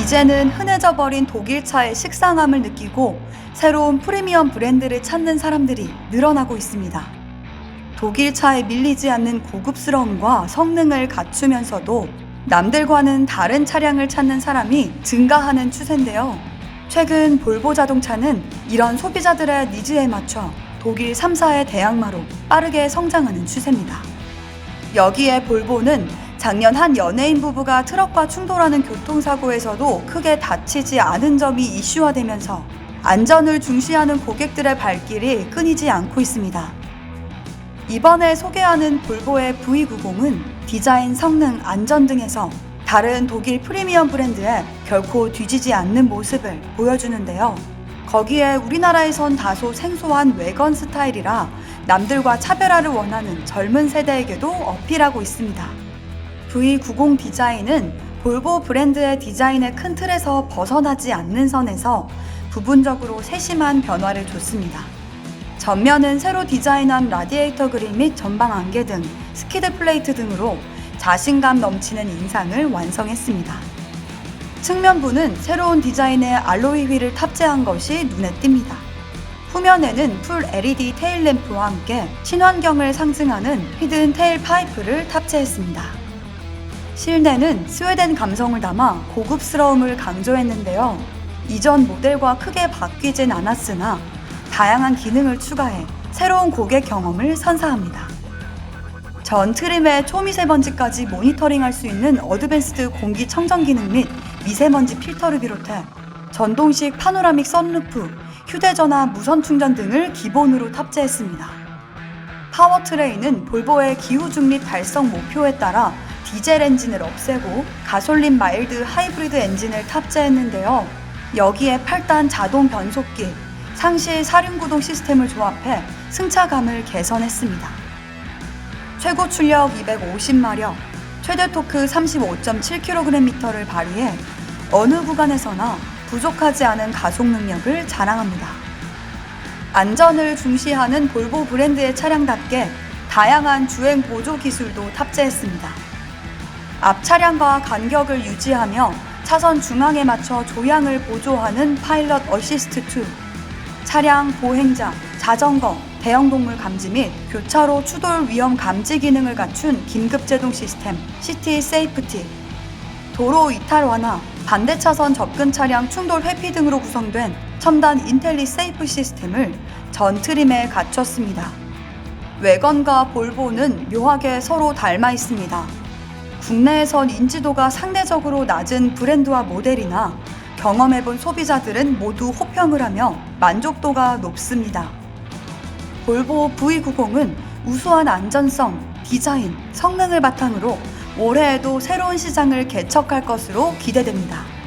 이제는 흔해져 버린 독일차의 식상함을 느끼고 새로운 프리미엄 브랜드를 찾는 사람들이 늘어나고 있습니다. 독일차에 밀리지 않는 고급스러움과 성능을 갖추면서도 남들과는 다른 차량을 찾는 사람이 증가하는 추세인데요. 최근 볼보 자동차는 이런 소비자들의 니즈에 맞춰 독일 3사의 대항마로 빠르게 성장하는 추세입니다. 여기에 볼보는 작년 한 연예인 부부가 트럭과 충돌하는 교통사고에서도 크게 다치지 않은 점이 이슈화되면서 안전을 중시하는 고객들의 발길이 끊이지 않고 있습니다. 이번에 소개하는 볼보의 V90은 디자인, 성능, 안전 등에서 다른 독일 프리미엄 브랜드에 결코 뒤지지 않는 모습을 보여주는데요. 거기에 우리나라에선 다소 생소한 외건 스타일이라 남들과 차별화를 원하는 젊은 세대에게도 어필하고 있습니다. V90 디자인은 볼보 브랜드의 디자인의 큰 틀에서 벗어나지 않는 선에서 부분적으로 세심한 변화를 줬습니다. 전면은 새로 디자인한 라디에이터 그릴 및 전방 안개 등 스키드 플레이트 등으로 자신감 넘치는 인상을 완성했습니다. 측면부는 새로운 디자인의 알로이 휠을 탑재한 것이 눈에 띕니다. 후면에는 풀 LED 테일 램프와 함께 친환경을 상징하는 히든 테일 파이프를 탑재했습니다. 실내는 스웨덴 감성을 담아 고급스러움을 강조했는데요. 이전 모델과 크게 바뀌진 않았으나 다양한 기능을 추가해 새로운 고객 경험을 선사합니다. 전 트림의 초미세먼지까지 모니터링할 수 있는 어드밴스드 공기 청정 기능 및 미세먼지 필터를 비롯해 전동식 파노라믹 선루프, 휴대전화 무선 충전 등을 기본으로 탑재했습니다. 파워트레인은 볼보의 기후 중립 달성 목표에 따라 디젤 엔진을 없애고 가솔린 마일드 하이브리드 엔진을 탑재했는데요. 여기에 8단 자동 변속기, 상시 사륜구동 시스템을 조합해 승차감을 개선했습니다. 최고 출력 250마력, 최대 토크 35.7kgm를 발휘해 어느 구간에서나 부족하지 않은 가속 능력을 자랑합니다. 안전을 중시하는 볼보 브랜드의 차량답게 다양한 주행 보조 기술도 탑재했습니다. 앞 차량과 간격을 유지하며 차선 중앙에 맞춰 조향을 보조하는 파일럿 어시스트 2, 차량 보행자, 자전거, 대형동물 감지 및 교차로 추돌 위험 감지 기능을 갖춘 긴급 제동 시스템 시티 세이프티, 도로 이탈 완화, 반대 차선 접근 차량 충돌 회피 등으로 구성된 첨단 인텔리 세이프 시스템을 전 트림에 갖췄습니다. 외건과 볼보는 묘하게 서로 닮아 있습니다. 국내에선 인지도가 상대적으로 낮은 브랜드와 모델이나 경험해본 소비자들은 모두 호평을 하며 만족도가 높습니다. 볼보 V90은 우수한 안전성, 디자인, 성능을 바탕으로 올해에도 새로운 시장을 개척할 것으로 기대됩니다.